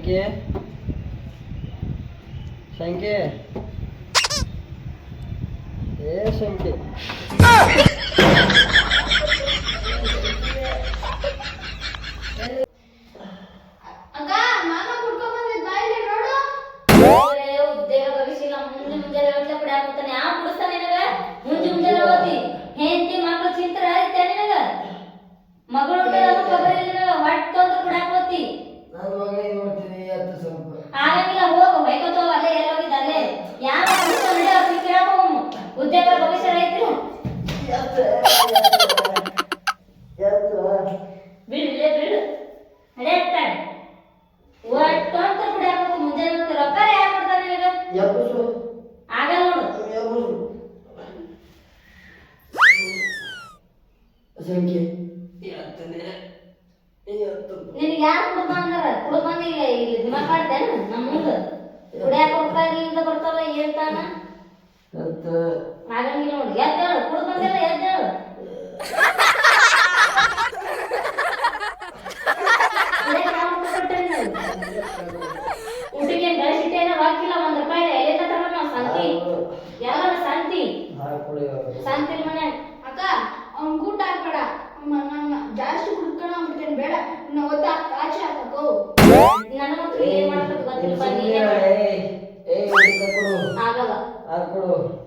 ಶಂಕಿ ಶಂಕಿ ಏ ಶಂಕಿ ಎತ್ತಪ್ಪ ನಿನಗೆ ಯಾರು ಕುಡ್ದು ಅಂದಾರ? ಕುಡ್ದು ಬಂದು ಈಗ ಇಲ್ಲಿ ಮಾಡ್ತೇನ ನಮ್ಮ ಮುಂದೆ ಕುಡಿಯಾಕ ಹೋಗ್ತಾ ಇಲ್ಲಿಂದ ಬರ್ತಾವ ಏಳ್ತಾನ ಎತ್ತ ಆಗಂಗಿಲ್ಲ ನೋಡಿ ಎದ್ದೇಳು ಕುಡ್ಕೊಂಡಿಲ್ಲ ಬಂದಿಲ್ಲ ಎದ್ದೇಳು? ಊಟಕ್ಕೆ ಗಳಿಸಿಟ್ಟೇನ ರೊಕ್ಕಿಲ್ಲ ಒಂದ್ ರೂಪಾಯಿ ಎಲ್ಲಿ ತರ್ಬೇಕು ನಾವು ಸಂತಿ? ಶಾಂತಿ ಸಂತಿ? ಹಾಕೊಳ್ಳಿ ಸಂತಿ ಮನೆ. ಅಕ್ಕ ಅವ್ನ್ ಹಾಕ್ಬೇಡ ನಾನು ಜಾಸ್ತಿ ಕುಡ್ಕೊಂಡ್ ಆಗ್ಬಿಡ್ತೇನೆ ಬೇಡ. ಇನ್ನ ಆಚೆ ಆಚೆ ನನ್ನ ಮಕ್ಕಳು ಏನ್ ಮಾಡ್ಬೇಕು ಗೊತ್ತಿಲ್ಲಪ್ಪ ನೀನೇ ಆಗಲ್ಲ.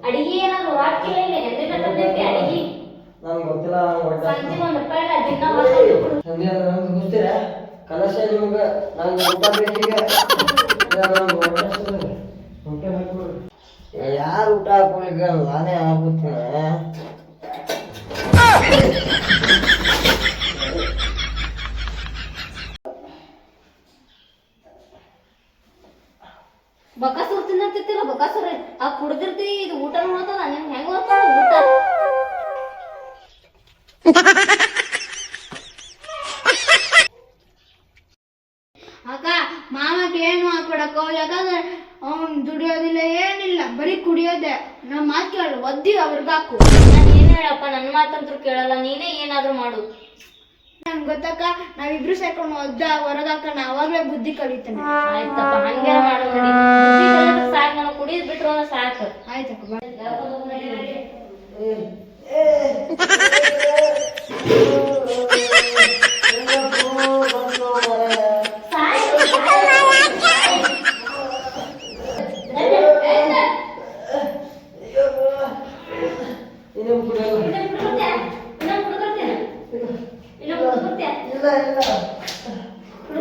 ಅಡಿಗೆ ಏನಾದ್ರು ರೊಕ್ಕಿಲ್ಲ ಇಲ್ಲ ಎಂದಿನ ತಂದೈತಿ ಅಡಿಗೆ? ನಮ್ಗೆ ಗೊತ್ತಿಲ್ಲ ಹೊಟ್ಟೆ ಸಂತಿ ಒಂದ್ ರೂಪಾಯಿ ಇಲ್ಲ ದಿನ ಹೊರಗೆ ಸಂಧ್ಯಾ ನಮ್ಗೆ ಗೊತ್ತಿರ ಕಲಶ ನಿಮ್ಗೆ ನಂಗೆ ಊಟ ಬೇಕೀಗ ನಮ್ಗೆ ಹೊಟ್ಟೆ ಹಸ್ದಿದೆ. ಹೊಟ್ಟೆ ಹಾಕ್ಬಿಡು. ಯಾರು ಊಟ ಹಾಕೊಳ್ಳಿಗ ನಾನೇ ಹಾಕ್ಬಿಡ್ತೀನಿ ಬಕಾಸುರ್ ತಿನ್ನತ್ತಿತ್ತಿಲ್ಲ ಬಕಾಸುರ ಆ ಕುಡ್ದಿರ್ತಿ, ಇದು ಊಟ ಮಾಡ್ತದ ನಿನ್ ಹೆಂಗ್ ಗೊತ್ತದ ಊಟ? ಅಕ್ಕ ಮಾಮಕ್ಕೆ ಏನು ಹಾಕ್ಬಿಡಕ್ಕ ಯಾಕಂದ್ರೆ ಅವನ್ ದುಡಿಯೋದಿಲ್ಲ, ಏನಿಲ್ಲ, ಬರೀ ಕುಡಿಯೋದೆ. ನಮ್ಮ ಮಾತು ಕೇಳು, ಒದ್ದಿ ಅವ್ರಿಗಾಕು ನಾನು ಏನು ಹೇಳಪ್ಪ ನನ್ನ ಮಾತಂತ್ರು ಕೇಳಲ್ಲ, ನೀನೇ ಏನಾದ್ರೂ ಮಾಡು. ನಮ್ಗೆ ಗೊತ್ತಕ್ಕ? ನಾವಿಬ್ರು ಸೇರ್ಕೊಂಡು ಒದ್ದ ಹೊರಗಾಕ ನಾ ಅವಾಗ್ಲೇ ಬುದ್ಧಿ ಕಲಿತೇನೆ ಆಯ್ತಪ್ಪ ಹಂಗೆ ಮಾಡೋಣ ನಡಿ ಬುದ್ಧಿ ಸಾಕು ನಾನು ಕುಡಿದ್ ಬಿಟ್ರು ಸಾಕು. ಆಯ್ತಕ್ಕ 一个一个如